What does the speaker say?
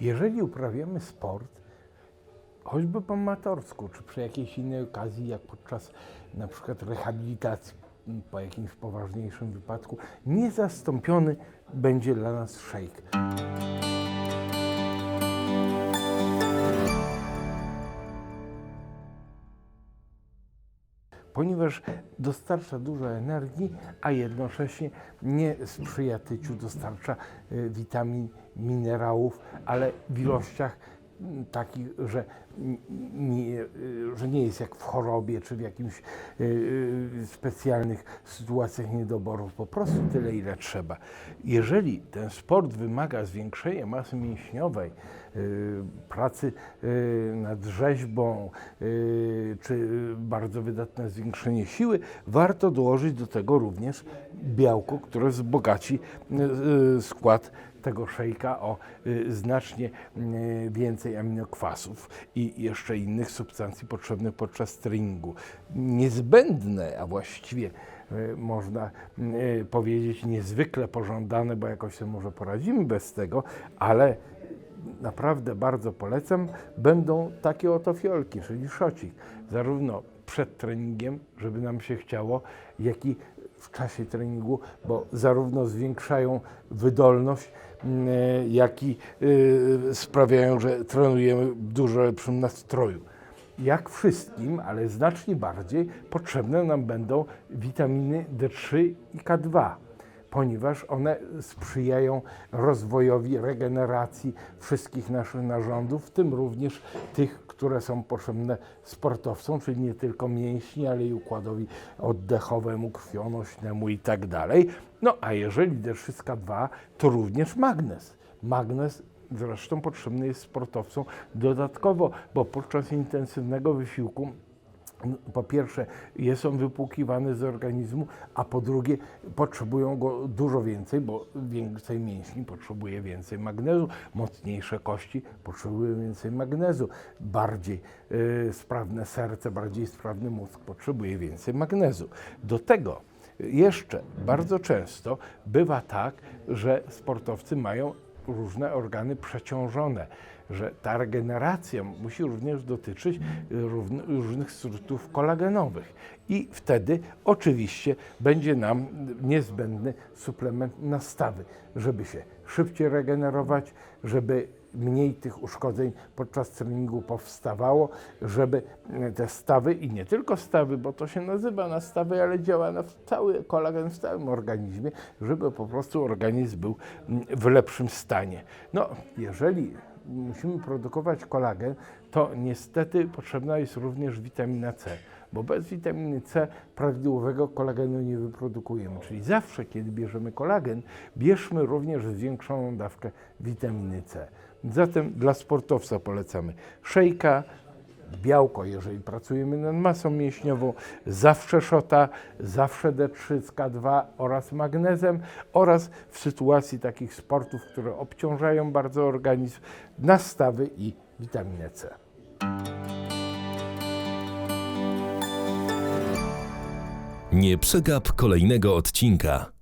Jeżeli uprawiamy sport, choćby po amatorsku, czy przy jakiejś innej okazji, jak podczas na przykład rehabilitacji m, po jakimś poważniejszym wypadku, niezastąpiony będzie dla nas szejk. Ponieważ dostarcza dużo energii, a jednocześnie nie sprzyja tyciu, dostarcza y, witamin, minerałów, ale w ilościach mm, takich, że nie, y, że nie jest jak w chorobie czy w jakimś y, y, specjalnych sytuacjach niedoborów, po prostu tyle, ile trzeba. Jeżeli ten sport wymaga zwiększenia masy mięśniowej, y, pracy y, nad rzeźbą, czy bardzo wydatne zwiększenie siły, warto dołożyć do tego również białko, które wzbogaci skład tego szejka o y, znacznie y, więcej aminokwasów i jeszcze innych substancji potrzebnych podczas treningu. Niezbędne, a właściwie y, można powiedzieć niezwykle pożądane, bo jakoś sobie może poradzimy bez tego, ale naprawdę bardzo polecam, będą takie oto fiolki, czyli szocik, zarówno przed treningiem, żeby nam się chciało, jak i w czasie treningu, bo zarówno zwiększają wydolność, mm, e, jak i y, sprawiają, że trenujemy w dużo lepszym nastroju. Jak wszystkim, ale znacznie bardziej potrzebne nam będą witaminy D3 i K2 ponieważ one sprzyjają rozwojowi, regeneracji wszystkich naszych narządów, w tym również tych, które są potrzebne sportowcom, czyli nie tylko mięśni, ale i układowi oddechowemu, krwionośnemu i tak dalej. No a jeżeli D3K2, to również magnez. Magnez zresztą potrzebny jest sportowcom dodatkowo, bo podczas intensywnego wysiłku po pierwsze jest on wypłukiwany z organizmu, a po drugie potrzebują go dużo więcej, bo więcej mięśni potrzebuje więcej magnezu, mocniejsze kości potrzebują więcej magnezu, bardziej y, sprawne serce, bardziej sprawny mózg potrzebuje więcej magnezu. Do tego jeszcze bardzo często bywa tak, że sportowcy mają różne organy przeciążone, że ta regeneracja musi również dotyczyć równ- różnych struktur kolagenowych. I wtedy oczywiście będzie nam niezbędny suplement nastawy, żeby się szybciej regenerować, żeby mniej tych uszkodzeń podczas treningu powstawało, żeby e, te stawy i nie tylko stawy, bo to się nazywa na stawy, ale działa na cały kolagen w całym organizmie, żeby po prostu organizm był mm, w lepszym stanie. No, jeżeli musimy produkować kolagen, to niestety potrzebna jest również witamina C, bo bez witaminy C prawidłowego kolagenu nie wyprodukujemy. Czyli zawsze, kiedy bierzemy kolagen, bierzmy również zwiększoną dawkę witaminy C. Zatem dla sportowca polecamy szejka, białko, jeżeli pracujemy nad masą mięśniową, zawsze szota, zawsze D3 z K2 oraz magnezem oraz w sytuacji takich sportów, które obciążają bardzo organizm, nastawy i witaminę C. Nie przegap kolejnego odcinka.